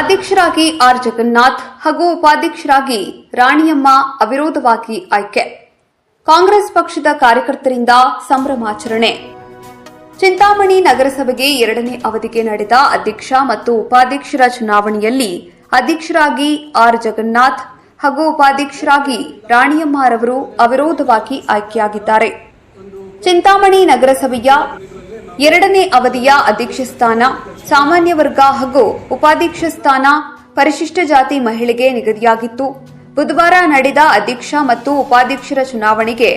ಅಧ್ಯಕ್ಷರಾಗಿ ಆರ್ ಜಗನ್ನಾಥ್ ಹಾಗೂ ಉಪಾಧ್ಯಕ್ಷರಾಗಿ ರಾಣಿಯಮ್ಮ ಅವಿರೋಧವಾಗಿ ಆಯ್ಕೆ. ಕಾಂಗ್ರೆಸ್ ಪಕ್ಷದ ಕಾರ್ಯಕರ್ತರಿಂದ ಸಂಭ್ರಮಾಚರಣೆ. ಚಿಂತಾಮಣಿ ನಗರಸಭೆಗೆ ಎರಡನೇ ಅವಧಿಗೆ ನಡೆದ ಅಧ್ಯಕ್ಷ ಮತ್ತು ಉಪಾಧ್ಯಕ್ಷರ ಚುನಾವಣೆಯಲ್ಲಿ ಅಧ್ಯಕ್ಷರಾಗಿ ಆರ್ ಜಗನ್ನಾಥ್ ಹಾಗೂ ಉಪಾಧ್ಯಕ್ಷರಾಗಿ ರಾಣಿಯಮ್ಮರವರು ಅವಿರೋಧವಾಗಿ ಆಯ್ಕೆಯಾಗಿದ್ದಾರೆ. ಚಿಂತಾಮಣಿ ನಗರಸಭೆಯ ಎರಡನೇ ಅವಧಿಯ ಅಧ್ಯಕ್ಷ ಸ್ಥಾನ ಸಾಮಾನ್ಯ ವರ್ಗ ಹಾಗೂ ಉಪಾಧ್ಯಕ್ಷ ಸ್ಥಾನ ಪರಿಶಿಷ್ಟ ಜಾತಿ ಮಹಿಳೆಗೆ ನಿಗದಿಯಾಗಿತ್ತು. ಬುಧವಾರ ನಡೆದ ಅಧ್ಯಕ್ಷ ಮತ್ತು ಉಪಾಧ್ಯಕ್ಷರ ಚುನಾವಣೆಗೆ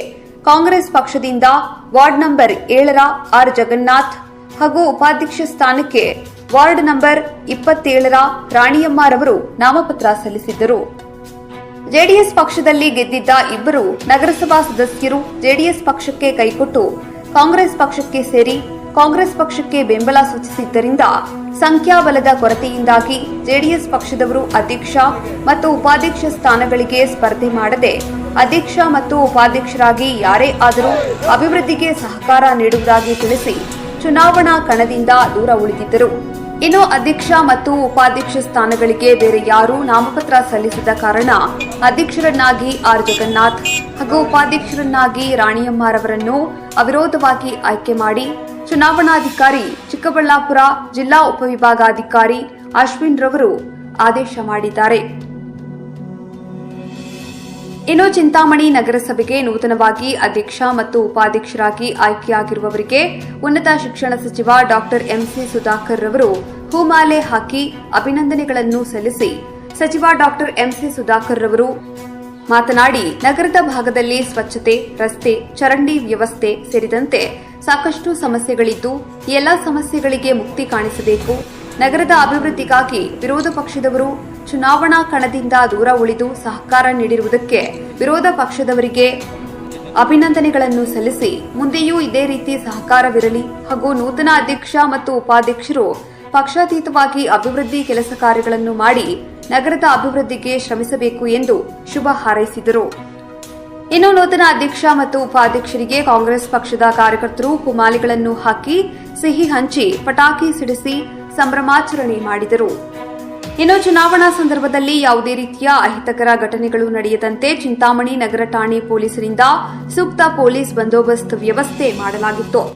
ಕಾಂಗ್ರೆಸ್ ಪಕ್ಷದಿಂದ ವಾರ್ಡ್ ನಂಬರ್ ಏಳರ ಆರ್ ಜಗನ್ನಾಥ್ ಹಾಗೂ ಉಪಾಧ್ಯಕ್ಷ ಸ್ಥಾನಕ್ಕೆ ವಾರ್ಡ್ ನಂಬರ್ ಇಪ್ಪತ್ತೇಳರ ರಾಣಿಯಮ್ಮರವರು ನಾಮಪತ್ರ ಸಲ್ಲಿಸಿದ್ದರು. ಜೆಡಿಎಸ್ ಪಕ್ಷದಲ್ಲಿ ಗೆದ್ದಿದ್ದ ಇಬ್ಬರು ನಗರಸಭಾ ಸದಸ್ಯರು ಜೆಡಿಎಸ್ ಪಕ್ಷಕ್ಕೆ ಕೈಕೊಟ್ಟು ಕಾಂಗ್ರೆಸ್ ಪಕ್ಷಕ್ಕೆ ಸೇರಿ ಕಾಂಗ್ರೆಸ್ ಪಕ್ಷಕ್ಕೆ ಬೆಂಬಲ ಸೂಚಿಸಿದ್ದರಿಂದ ಸಂಖ್ಯಾಬಲದ ಕೊರತೆಯಿಂದಾಗಿ ಜೆಡಿಎಸ್ ಪಕ್ಷದವರು ಅಧ್ಯಕ್ಷ ಮತ್ತು ಉಪಾಧ್ಯಕ್ಷ ಸ್ಥಾನಗಳಿಗೆ ಸ್ಪರ್ಧೆ ಮಾಡದೆ ಅಧ್ಯಕ್ಷ ಮತ್ತು ಉಪಾಧ್ಯಕ್ಷರಾಗಿ ಯಾರೇ ಆದರೂ ಅಭಿವೃದ್ಧಿಗೆ ಸಹಕಾರ ನೀಡುವುದಾಗಿ ತಿಳಿಸಿ ಚುನಾವಣಾ ಕಣದಿಂದ ದೂರ ಉಳಿದಿದ್ದರು. ಇನ್ನು ಅಧ್ಯಕ್ಷ ಮತ್ತು ಉಪಾಧ್ಯಕ್ಷ ಸ್ಥಾನಗಳಿಗೆ ಬೇರೆ ಯಾರೂ ನಾಮಪತ್ರ ಸಲ್ಲಿಸಿದ ಕಾರಣ ಅಧ್ಯಕ್ಷರನ್ನಾಗಿ ಆರ್. ಜಗನ್ನಾಥ್ ಹಾಗೂ ಉಪಾಧ್ಯಕ್ಷರನ್ನಾಗಿ ರಾಣಿಯಮ್ಮರವರನ್ನು ಅವಿರೋಧವಾಗಿ ಆಯ್ಕೆ ಮಾಡಿ ಚುನಾವಣಾಧಿಕಾರಿ ಚಿಕ್ಕಬಳ್ಳಾಪುರ ಜಿಲ್ಲಾ ಉಪವಿಭಾಗಾಧಿಕಾರಿ ಅಶ್ವಿನ್ ರವರು ಆದೇಶ ಮಾಡಿದ್ದಾರೆ. ಇನ್ನು ಚಿಂತಾಮಣಿ ನಗರಸಭೆಗೆ ನೂತನವಾಗಿ ಅಧ್ಯಕ್ಷ ಮತ್ತು ಉಪಾಧ್ಯಕ್ಷರಾಗಿ ಆಯ್ಕೆಯಾಗಿರುವವರಿಗೆ ಉನ್ನತ ಶಿಕ್ಷಣ ಸಚಿವ ಡಾಕ್ಟರ್ ಎಂಸಿ ಸುಧಾಕರ್ ರವರು ಹೂಮಾಲೆ ಹಾಕಿ ಅಭಿನಂದನೆಗಳನ್ನು ಸಲ್ಲಿಸಿ ಸಚಿವ ಡಾಕ್ಟರ್ ಎಂಸಿ ಸುಧಾಕರ್ ರವರು ಮಾತನಾಡಿ ನಗರದ ಭಾಗದಲ್ಲಿ ಸ್ವಚ್ಛತೆ, ರಸ್ತೆ, ಚರಂಡಿ ವ್ಯವಸ್ಥೆ ಸೇರಿದಂತೆ ಸಾಕಷ್ಟು ಸಮಸ್ಯೆಗಳಿದ್ದು ಎಲ್ಲ ಸಮಸ್ಯೆಗಳಿಗೆ ಮುಕ್ತಿ ಕಾಣಿಸಬೇಕು. ನಗರದ ಅಭಿವೃದ್ಧಿಗಾಗಿ ವಿರೋಧ ಪಕ್ಷದವರು ಚುನಾವಣಾ ಕಣದಿಂದ ದೂರ ಉಳಿದು ಸಹಕಾರ ನೀಡಿರುವುದಕ್ಕೆ ವಿರೋಧ ಪಕ್ಷದವರಿಗೆ ಅಭಿನಂದನೆಗಳನ್ನು ಸಲ್ಲಿಸಿ ಮುಂದೆಯೂ ಇದೇ ರೀತಿ ಸಹಕಾರವಿರಲಿ ಹಾಗೂ ನೂತನ ಅಧ್ಯಕ್ಷ ಮತ್ತು ಉಪಾಧ್ಯಕ್ಷರು ಪಕ್ಷಾತೀತವಾಗಿ ಅಭಿವೃದ್ಧಿ ಕೆಲಸ ಕಾರ್ಯಗಳನ್ನು ಮಾಡಿ ನಗರದ ಅಭಿವೃದ್ಧಿಗೆ ಶ್ರಮಿಸಬೇಕು ಎಂದು ಶುಭ ಹಾರೈಸಿದರು. ಇನ್ನು ನೂತನ ಅಧ್ಯಕ್ಷ ಮತ್ತು ಉಪಾಧ್ಯಕ್ಷರಿಗೆ ಕಾಂಗ್ರೆಸ್ ಪಕ್ಷದ ಕಾರ್ಯಕರ್ತರು ಕುಮಾಲಿಗಳನ್ನು ಹಾಕಿ ಸಿಹಿ ಹಂಚಿ ಪಟಾಕಿ ಸಿಡಿಸಿ ಸಂಭ್ರಮಾಚರಣೆ ಮಾಡಿದರು. ಇನ್ನು ಚುನಾವಣಾ ಸಂದರ್ಭದಲ್ಲಿ ಯಾವುದೇ ರೀತಿಯ ಅಹಿತಕರ ಘಟನೆಗಳು ನಡೆಯದಂತೆ ಚಿಂತಾಮಣಿ ನಗರ ಠಾಣೆ ಪೊಲೀಸರಿಂದ ಸೂಕ್ತ ಪೊಲೀಸ್ ಬಂದೋಬಸ್ತ್ ವ್ಯವಸ್ಥೆ ಮಾಡಲಾಗಿತ್ತು.